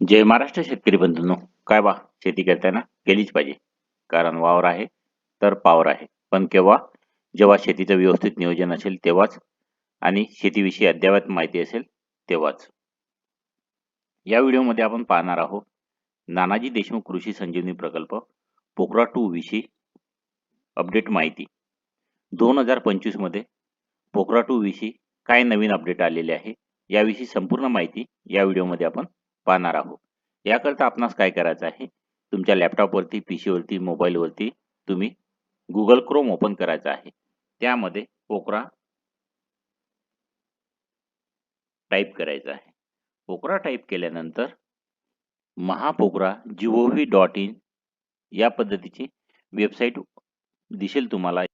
जय महाराष्ट्र शेतकरी बंधूंनो. काय बा शेती करताना केलीच पाहिजे. कारण वावर आहे तर पावर आहे. पण केव्हा? जेव्हा शेतीचं व्यवस्थित नियोजन असेल तेव्हाच. आणि शेतीविषयी अद्ययावत माहिती असेल तेव्हाच. या व्हिडिओमध्ये आपण पाहणार आहोत नानाजी देशमुख कृषी संजीवनी प्रकल्प पोखरा टू विषयी अपडेट माहिती. दोन हजार पंचवीसमध्ये पोखरा टू विषयी काय नवीन अपडेट आलेले आहे याविषयी संपूर्ण माहिती या व्हिडिओमध्ये आपण पाहणार आहोत. याकरता आपणास काय करायचं आहे? तुमच्या लॅपटॉपवरती पी सीवरती मोबाईलवरती तुम्ही गुगल क्रोम ओपन करायचा आहे. त्यामध्ये पोकरा टाईप करायचा आहे. पोकरा टाईप केल्यानंतर Mahapokra G O V dot in या पद्धतीची वेबसाईट दिसेल तुम्हाला.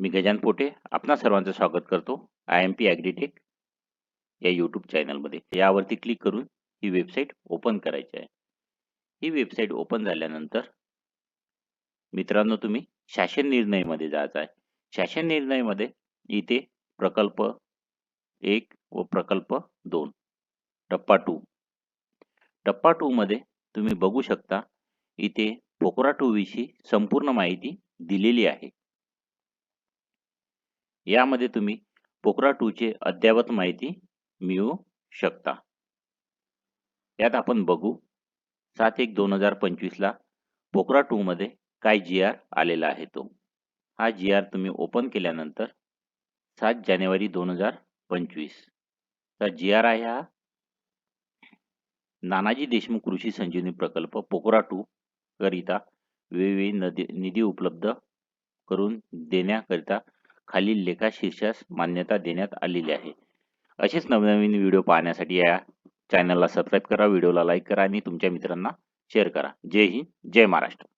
मी गजान पोटे आपणा सर्वांचं स्वागत करतो. आय एम पी ॲग्रीटेक या यूट्यूब चॅनलमध्ये यावरती क्लिक करून ही वेबसाईट ओपन करायची आहे. ही वेबसाईट ओपन झाल्यानंतर मित्रांनो तुम्ही शासन निर्णयमध्ये जायचं आहे. शासन निर्णयमध्ये इथे प्रकल्प एक व प्रकल्प दोन टप्पा टू टप्पा टू मध्ये तुम्ही बघू शकता इथे पोखरा टू विषयी संपूर्ण माहिती दिलेली आहे. यामध्ये तुम्ही पोखरा टू चे अद्ययावत माहिती मिळवू शकता. यात आपण बघू. सात एक दोन हजार पंचवीसला पोकरा टू मध्ये काय जी आर आलेला आहे तो? हा जी आर तुम्ही ओपन केल्यानंतर सात जानेवारी दोन हजार पंचवीस. तर जी आर आहे हा नानाजी देशमुख कृषी संजीवनी प्रकल्प पोकरा टू करिता वेगवेगळी नदी निधी उपलब्ध करून देण्याकरिता खालील लेखा शीर्षास मान्यता देण्यात आलेली आहे. असेच नवनवीन व्हिडिओ पाहण्यासाठी या चॅनलला सबस्क्राईब करा व्हिडिओला लाईक करा आणि तुमच्या मित्रांना शेअर करा. जय हिंद जय महाराष्ट्र.